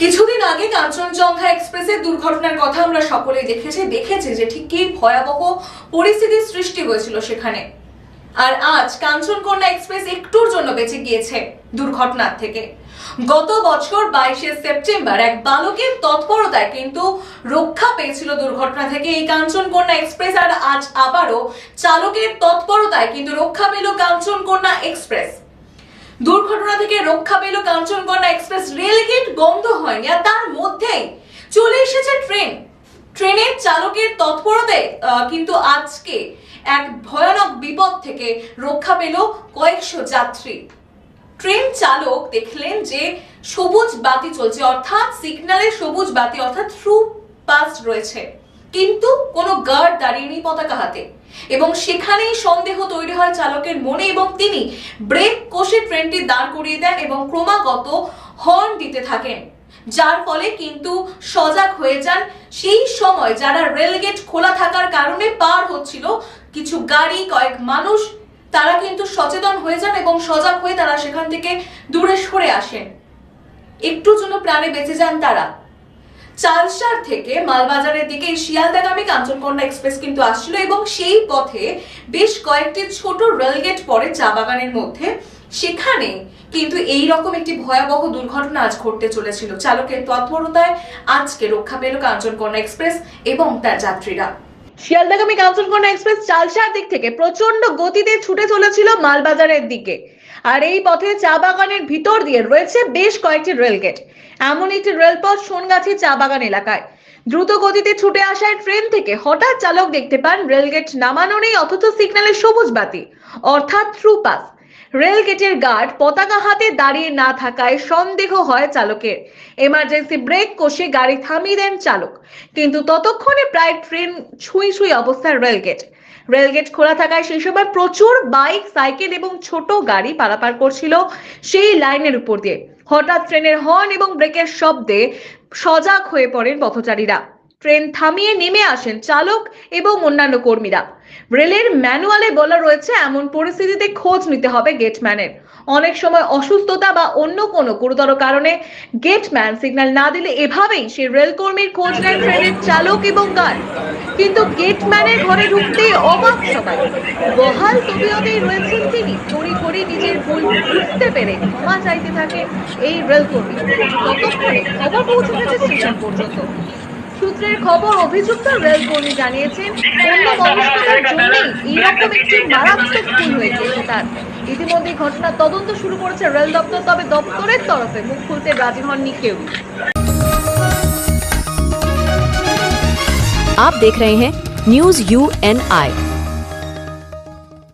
কিছুদিন আগে কাঞ্চনজঙ্ঘা এক্সপ্রেসের দুর্ঘটনার কথা আমরা সকলেই দেখেছি দেখেছি যে ঠিক কি ভয়াবহ পরিস্থিতির সৃষ্টি হয়েছিল সেখানে। আর আজ কাঞ্চনকন্যা এক্সপ্রেস একটুর জন্য বেঁচে গিয়েছে দুর্ঘটনার থেকে। গত বছর বাইশে সেপ্টেম্বর এক বালকের তৎপরতায় কিন্তু রক্ষা পেয়েছিল দুর্ঘটনা থেকে এই কাঞ্চনকন্যা এক্সপ্রেস, আর আজ আবারও চালকের তৎপরতায় কিন্তু রক্ষা পেল কাঞ্চনকন্যা এক্সপ্রেস। দুর্ঘটনা থেকে রক্ষা পেল কাঞ্চনকন্যা এক্সপ্রেস রেলগেট বন্ধ হয়নি, আর তার মধ্যেই চলে এসেছে ট্রেন। ট্রেনের চালকের তৎপরতায় কিন্তু আজকে এক ভয়ানক বিপদ থেকে রক্ষা পেল কয়েকশো যাত্রী। ট্রেন চালক দেখলেন যে সবুজ বাতি চলছে, অর্থাৎ সিগন্যালের সবুজ বাতি, অর্থাৎ থ্রু পাস রয়েছে। কিন্তু কোনো গার্ড দাঁড়িয়ে নেই পতাকা হাতে। এবং সেখানেই সন্দেহ তৈরি হয় চালকের মনে এবং তিনি ব্রেক কষে ট্রেনটি দাঁড় করিয়ে দেন এবং ক্রমাগত হর্ন দিতে থাকেন। যার ফলে কিন্তু সজাগ হয়ে যান। সেই সময় যারা রেলগেট খোলা থাকার কারণে পার হচ্ছিল কিছু গাড়ি, কয়েক মানুষ, তারা কিন্তু সচেতন হয়ে যান এবং সজাগ হয়ে তারা সেখান থেকে দূরে সরে আসেন। একটু জন্য প্রাণে বেঁচে যান তারা। চালসার থেকে মালবাজারের দিকে শিয়ালদাগামী কাঞ্চনকন্যা এক্সপ্রেস কিন্তু আসছিল এবং সেই পথে বেশ কয়েকটি ছোট রেলগেট পড়ে চা বাগানের মধ্যে। সেখানে কিন্তু এই রকম একটি ভয়াবহ দুর্ঘটনা আজ ঘটতে চলেছিল। চালকের তৎপরতায় আজকে রক্ষা পেল কাঞ্চনকন্যা এক্সপ্রেস এবং তার যাত্রীরা। শিয়ালদাগামী কাঞ্চনকন্যা এক্সপ্রেস চালসার দিক থেকে প্রচণ্ড গতিতে ছুটে চলেছিল মালবাজারের দিকে। আর এই পথে চা বাগানের ভিতর দিয়ে রয়েছে বেশ কয়েকটি রেলগেট। এমন একটি রেলপথ সোনগাছি চা বাগান এলাকায়। দ্রুত গতিতে ছুটে আসায় ট্রেন থেকে হঠাৎ চালক দেখতে পান রেলগেট নামানো নেই, অথচ সিগন্যালের সবুজ বাতি, অর্থাৎ থ্রু পাস রেল গেটের গার্ড পতাকা হাতে দাঁড়িয়ে না থাকায় সন্দেহ হয় চালকের। এমার্জেন্সি ব্রেক কষে গাড়ি থামিয়ে দেন চালক। কিন্তু ততক্ষণে প্রায় ট্রেন ছুঁই ছুঁই অবস্থায় রেলগেট রেলগেট খোলা থাকায় সেই সময় প্রচুর বাইক, সাইকেল এবং ছোট গাড়ি পারাপার করছিল সেই লাইনের উপর দিয়ে। হঠাৎ ট্রেনের হর্ন এবং ব্রেকের শব্দে সজাগ হয়ে পড়েন পথচারীরা। ট্রেন থামিয়ে নেমে আসেন চালক এবং অন্যান্য কর্মীরা। রেলের ম্যানুয়ালে বলা রয়েছে, এমন পরিস্থিতিতে খোঁজ নিতে হবে গেটম্যানের। অনেক সময় অসুস্থতা বা অন্য কোনো গুরুতর কারণে গেটম্যান সিগন্যাল না দিলে এভাবেই সেই রেলকর্মীর খোঁজ নেন ট্রেনের চালক এবং গার্ড। কিন্তু গেটম্যানের ঘরে ঢুকতেই অবাক সবাই। বহাল তবিয়তেই রয়েছেন তিনি। করি করি নিজের ভুল বুঝতে পেরে ক্ষমা চাইতে থাকে এই রেলকর্মী। ততক্ষণে খবর পৌঁছে গেছে স্টেশন পর্যন্ত। সূত্রের খবর অভিযুক্ত রেলকর্মী জানিয়েছেন অন্য মনস্কতার জন্যই এইরকম একটি মারাত্মক ভুল হয়ে গিয়েছে তার ইতিমধ্যে ঘটনার তদন্ত শুরু করেছে রেল দপ্তর তবে দপ্তরের তরফে মুখ খুলতে রাজি হননি কেউ आप देख रहे हैं न्यूज यू एन आई